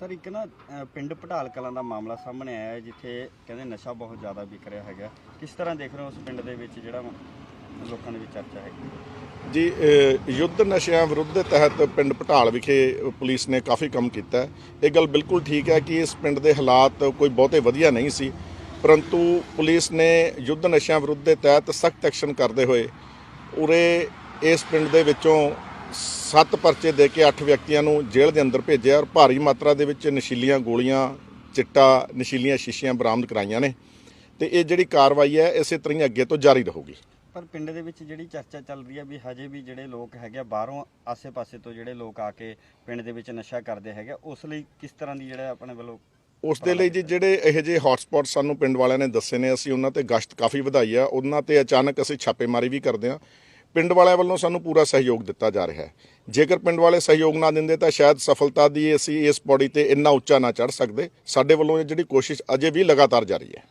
Sir ਇੱਕ ਨਾ ਅ, ਪਿੰਡ ਪਟਾਲ ਕਲਾਂ ਦਾ ਮਾਮਲਾ ਸਾਹਮਣੇ ਆਇਆ ਹੈ ਜਿੱਥੇ ਕਹਿੰਦੇ ਨਸ਼ਾ ਬਹੁਤ ਜ਼ਿਆਦਾ ਵਿਕ ਰਿਹਾ ਹੈਗਾ। ਕਿਸ ਤਰ੍ਹਾਂ ਦੇਖ ਰਹੇ ਹੋ ਉਸ ਪਿੰਡ ਦੇ ਵਿੱਚ ਜਿਹੜਾ ਲੋਕਾਂ ਦੇ ਵਿੱਚ ਚਰਚਾ ਹੈਗੀ ਜੀ ਅ, ਯੁੱਧ ਨਸ਼ਿਆਂ ਵਿਰੁੱਧ ਦੇ ਤਹਿਤ ਪਿੰਡ ਪਟਾਲ ਵਿਖੇ ਪੁਲਿਸ ਨੇ ਕਾਫੀ ਕੰਮ ਕੀਤਾ ਹੈ। ਇਹ ਗੱਲ ਬਿਲਕੁਲ ਠੀਕ ਹੈ ਕਿ ਇਸ ਪਿੰਡ ਦੇ ਹਾਲਾਤ ਕੋਈ ਬਹੁਤੇ ਵਧੀਆ ਨਹੀਂ ਸੀ ਪਰੰਤੂ ਪੁਲਿਸ ਨੇ ਯੁੱਧ ਨਸ਼ਿਆਂ ਵਿਰੁੱਧ ਦੇ ਤਹਿਤ ਸਖਤ ਐਕਸ਼ਨ ਕਰਦੇ ਹੋਏ ਉਰੇ ਇਸ ਪਿੰਡ ਦੇ ਵਿੱਚੋਂ ਸੱਤ ਪਰਚੇ ਦੇ ਕੇ 8 ਵਿਅਕਤੀਆਂ ਨੂੰ ਜੇਲ੍ਹ ਦੇ ਅੰਦਰ ਭੇਜਿਆ ਔਰ ਭਾਰੀ ਮਾਤਰਾ ਦੇ ਵਿੱਚ ਨਸ਼ੀਲੀਆਂ ਗੋਲੀਆਂ ਚਿੱਟਾ ਨਸ਼ੀਲੀਆਂ ਸ਼ੀਸ਼ੀਆਂ ਬਰਾਮਦ ਕਰਾਈਆਂ ਨੇ ਤੇ ਇਹ ਜਿਹੜੀ ਕਾਰਵਾਈ ਹੈ ਇਸੇ ਤਰ੍ਹਾਂ ਹੀ ਅੱਗੇ ਤੋਂ ਜਾਰੀ ਰਹੂਗੀ। ਪਰ ਪਿੰਡ ਦੇ ਵਿੱਚ ਜਿਹੜੀ ਚਰਚਾ ਚੱਲ ਰਹੀ ਹੈ ਵੀ ਹਜੇ ਵੀ ਜਿਹੜੇ ਲੋਕ ਹੈਗੇ ਆ, ਬਾਹਰੋਂ ਆਸੇ-ਪਾਸੇ ਤੋਂ ਜਿਹੜੇ ਲੋਕ ਆ ਕੇ ਪਿੰਡ ਦੇ ਵਿੱਚ ਨਸ਼ਾ ਕਰਦੇ ਹੈਗੇ ਆ, ਉਸ ਲਈ ਕਿਸ ਤਰ੍ਹਾਂ ਦੀ ਜਿਹੜਾ ਆਪਣੇ ਵੱਲੋਂ ਉਸ ਦੇ ਲਈ ਜੀ ਜਿਹੜੇ ਇਹੋ ਜਿਹੇ ਹੌਟਸਪੌਟ ਸਾਨੂੰ ਪਿੰਡ ਵਾਲਿਆਂ ਨੇ ਦੱਸੇ ਨੇ ਅਸੀਂ ਉਹਨਾਂ ਤੇ ਗਸ਼ਤ ਕਾਫੀ ਵਧਾਈ ਆ ਉਹਨਾਂ ਤੇ ਅਚਾਨਕ ਅਸੀਂ ਛਾਪੇਮਾਰੀ ਵੀ ਕਰਦੇ ਆ। ਪਿੰਡ ਵਾਲਿਆਂ ਵੱਲੋਂ ਸਾਨੂੰ ਪੂਰਾ ਸਹਿਯੋਗ ਦਿੱਤਾ ਜਾ ਰਿਹਾ ਹੈ। ਜੇਕਰ ਪਿੰਡ ਵਾਲੇ ਸਹਿਯੋਗ ਨਾ ਦਿੰਦੇ ਤਾਂ ਸ਼ਾਇਦ ਸਫਲਤਾ ਦੀ ਅਸੀਂ ਇਸ ਬੋਡੀ ਤੇ ਇੰਨਾ ਉੱਚਾ ਨਾ ਚੜ ਸਕਦੇ। ਸਾਡੇ ਵੱਲੋਂ ਇਹ ਜਿਹੜੀ ਕੋਸ਼ਿਸ਼ ਅਜੇ ਵੀ ਲਗਾਤਾਰ ਜਾਰੀ ਹੈ।